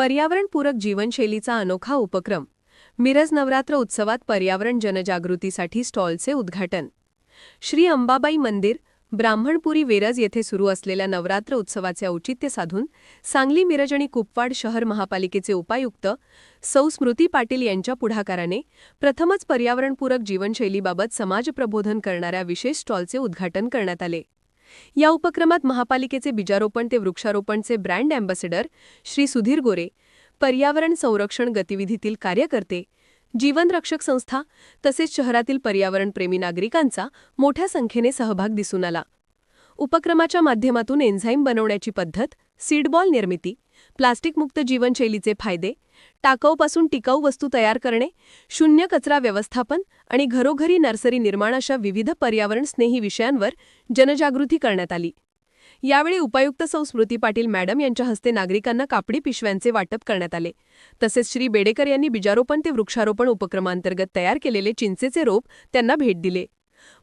पर्यावरणपूरक जीवनशैलीचा अनोखा उपक्रम. मिरज नवरात्र उत्सवात पर्यावरण जनजागृतीसाठी स्टॉलचे उद्घाटन. श्री अंबाबाई मंदिर ब्राह्मणपुरी वेरज येथे सुरू असलेल्या नवरात्र उत्सवाचे औचित्य साधून सांगली मिरज आणि कुपवाड शहर महापालिकेचे उपायुक्त सौ. स्मृती पाटील यांच्या पुढाकाराने प्रथमच पर्यावरणपूरक जीवनशैलीबाबत समाजप्रबोधन करणाऱ्या विशेष स्टॉलचे उद्घाटन करण्यात आले. या उपक्रमात महापालिकेचे बीजारोपण ते वृक्षारोपणचे ब्रँड अँबॅसेडर श्री सुधीर गोरे पर्यावरण संरक्षण गतिविधीतील कार्यकर्ते जीवनरक्षक संस्था तसेच शहरातील पर्यावरणप्रेमी नागरिकांचा मोठ्या संख्येने सहभाग दिसून आला. उपक्रमाच्या माध्यमातून एन्झाईम बनवण्याची पद्धत सीडबॉल निर्मिती प्लास्टिकमुक्त जीवनशैलीचे फायदे टाकाऊपासून टिकाऊ वस्तू तयार करणे शून्य कचरा व्यवस्थापन आणि घरोघरी नर्सरी निर्माण अशा विविध पर्यावरण स्नेही विषयांवर जनजागृती करण्यात आली. यावेळी उपायुक्त सौ. स्मृती पाटील मॅडम यांच्या हस्ते नागरिकांना कापडी पिशव्यांचे वाटप करण्यात आले. तसेच श्री बेडेकर यांनी बीजारोपण ते वृक्षारोपण उपक्रमांतर्गत तयार केलेले चिंचेचे रोप त्यांना भेट दिले.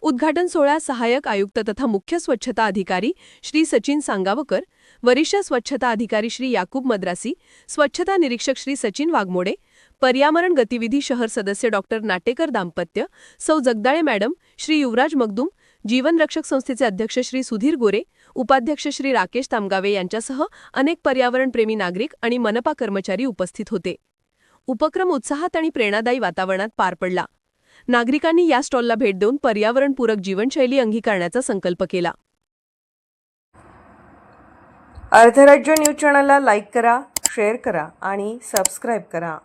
उद्घाटन सोहळा सहाय्यक आयुक्त तथा मुख्य स्वच्छता अधिकारी श्री सचिन सांगावकर वरिष्ठ स्वच्छता अधिकारी श्री याकूब मद्रासी स्वच्छता निरीक्षक श्री सचिन वाघमोडे पर्यावरण गतिविधी शहर सदस्य डॉक्टर नाटेकर दाम्पत्य सौ जगदाळे मॅडम श्री युवराज मगदूम जीवनरक्षक संस्थेचे अध्यक्ष श्री सुधीर गोरे उपाध्यक्ष श्री राकेश तामगावे यांच्यासह अनेक पर्यावरणप्रेमी नागरिक आणि मनपा कर्मचारी उपस्थित होते. उपक्रम उत्साहात आणि प्रेरणादायी वातावरणात पार पडला. नागरिकांनी या स्टॉलला भेट देऊन पर्यावरणपूरक जीवनशैली अंगीकारण्याचा संकल्प केला. अर्धराज्य न्यूज चॅनलला लाईक करा शेअर करा आणि सबस्क्राईब करा.